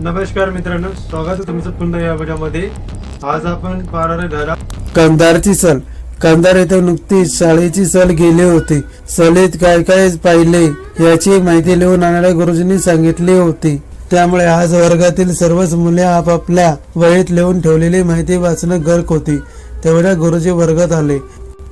नमस्कार मित्रांनो स्वागत आहे तुमचं पुन्हा या व्हिडिओमध्ये. आज आपण पाहणार आहे धरा कंधारची सल. कंधार येथे नुकतीच शाळेची सल गेली होती. सलीत काय काय पाहिले याची माहिती लिहून आणायला गुरुजींनी सांगितली होती. त्यामुळे आज वर्गातील सर्वच मुले आपापल्या वहीत लिहून ठेवलेली माहिती वाचणं गर्क होती. तेवढ्या गुरुजी वर्गात आले.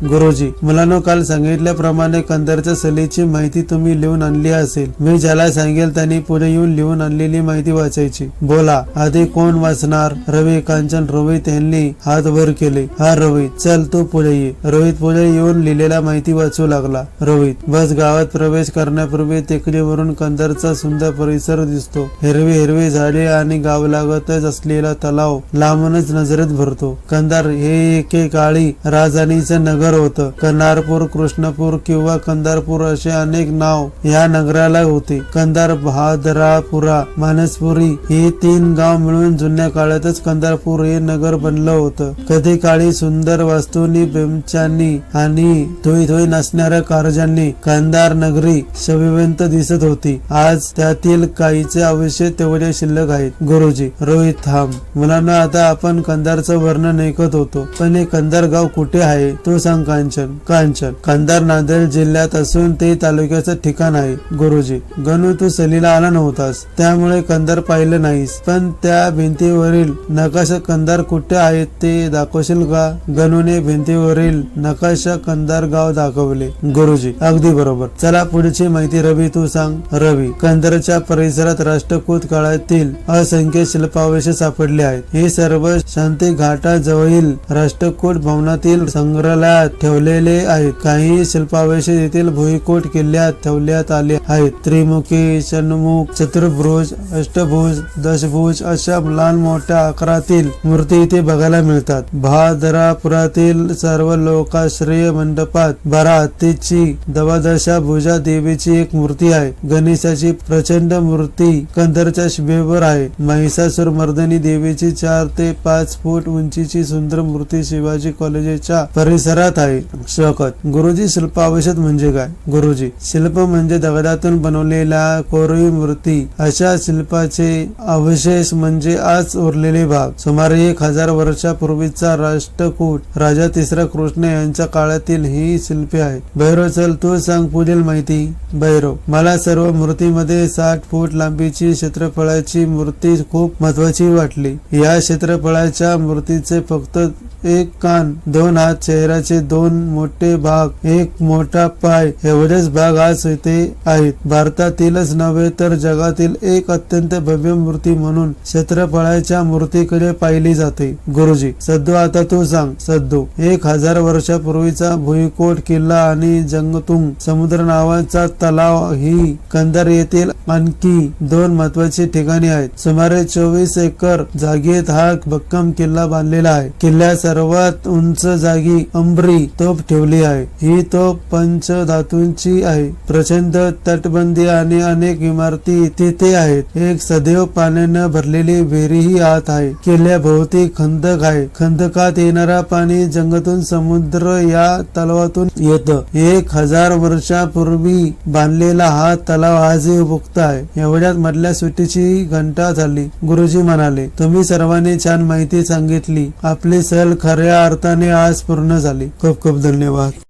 गुरुजी मुलांना काल सांगितल्याप्रमाणे कंदरच्या सलीची माहिती तुम्ही लिहून आणली असेल. मी ज्याला सांगेल त्यांनी पुढे येऊन लिहून आणलेली माहिती वाचायची. बोला आधी कोण वाचणार? रवी कांचन रोहित यांनी हात वर केले. हा रोहित चल तू पुढे ये. रोहित पुढे येऊन लिहिलेला माहिती वाचू लागला. रोहित बस गावात प्रवेश करण्यापूर्वी टेकडीवरून कंधारचा सुंदर परिसर दिसतो. हिरवी हिरवी झाडे आणि गाव लागतच असलेला तलाव लांबूनच नजरेत भरतो. कंधार हे एके काळी राजधानीचे नगर होतं. कन्हारपूर कृष्णपूर किंवा कंधारपूर असे अनेक नाव या नगराला होते. कंधार भादरापुरा मानसपुरी हे तीन गाव मिळून जुन्या काळातच कंदारपूर हे नगर बनलं होतं. कधी काळी सुंदर वास्तूंनी बेमच्यांनी आणि थोई थोई नसणाऱ्या कारजांनी कंधार नगरी शविवंत दिसत होती. आज त्यातील काहीचे अवशेष तेवढे शिल्लक आहेत. गुरुजी रोहित थांब. मुलांना आता आपण कंधारचं वर्णन ऐकत होतो. पण हे कंधार गाव कुठे आहे? तो सांग कांचन कांचन कंधार नांदेड जिल्ह्यात असून ते तालुक्याचं ठिकाण आहे. गुरुजी गणू तू सलीला आला नव्हतास. त्यामुळे कंधार पाहिलं नाहीस. पण त्या भिंतीवरील नकाशा कंधार कुठे आहेत ते दाखवशील का? गणूने भिंतीवरील नकाशा कंधार गाव दाखवले. गुरुजी अगदी बरोबर. चला पुढची माहिती रवी तू सांग. रवी कंधारच्या परिसरात राष्ट्रकूट काळातील असंख्य शिल्पावशेष सापडले आहेत. हे सर्व शांती घाटाजवळील राष्ट्रकूट भवनातील संग्रहालयात ठेवलेले आहेत काही शिल्पावशेष येथील भुईकोट किल्ल्यात ठेवण्यात आले आहेत. त्रिमुखी षण्मुख चतुर्भुज अष्टभुज दशभुज अशा लहान मोठ्या आकारातील मूर्ती इथे बघायला मिळतात. भादरापुरातील सर्व लोकाश्रय मंडपात बारा हत्तीची दवादशा भुजा देवीची एक मूर्ती आहे. गणेशाची प्रचंड मूर्ती कंदरच्या शिबेवर आहे. महिषासूर मर्दनी देवीची चार ते पाच फूट उंचीची सुंदर मूर्ती शिवाजी कॉलेजच्या परिसरात आहे शौकत. गुरुजी शिल्पावशेष म्हणजे काय? गुरुजी शिल्प म्हणजे दगडातून बनवलेला कोरीव मूर्ती. अशा शिल्पाचे अवशेष म्हणजे आज उरलेले भाग. सुमारे एक हजार वर्षापूर्वीचा राष्ट्रकूट. राजा तिसरा कृष्ण यांच्या काळातील ही शिल्पे आहेत. भैरव चल तू सांग पुढील माहिती. भैरव मला सर्व मूर्तीमध्ये साठ फूट लांबीची क्षेत्रफळाची मूर्ती खूप महत्वाची वाटली. या क्षेत्रफळाच्या मूर्तीचे फक्त एक कान दोन हात चेहऱ्याचे दोन मोठे भाग एक मोठा पाय एवढेच भाग आज इथे आहेत. भारतातीलच नव्हे तर जगातील एक अत्यंत भव्य मूर्ती म्हणून क्षेत्रफळाच्या मूर्तीकडे पाहिली जाते. गुरुजी सद्दू आता तू सांग. सद्दू एक हजार वर्षापूर्वीचा भुईकोट किल्ला आणि जंगतुंग समुद्र नावाचा तलाव ही कंधार येथील आणखी दोन महत्वाची ठिकाणी आहेत. सुमारे चोवीस एकर जागेत हा भक्कम किल्ला बांधलेला आहे. किल्ल्या सर्वात उंच जागी अंबरी तोफ ठेवली आहे. ही तोफ पंच धातूंची आहे. प्रचंड तटबंदी आणि अनेक इमारती तिथे आहेत. एक सदैव पाण्यानं भरलेली विहिरीही आत आहे. किल्ल्याभोवती खंदक आहे. खंदकात येणारा पाणी जंगतून समुद्र या तलावातून येत. एक हजार वर्षापूर्वी बांधलेला हा तलाव आजही उपयुक्त आहे. एवढ्यात मधल्या सुट्टीची घंटा झाली. गुरुजी म्हणाले तुम्ही सर्वांनी छान माहिती सांगितली. आपली सहल खऱ्या अर्थाने आज पूर्ण झाली. खूप खूप धन्यवाद.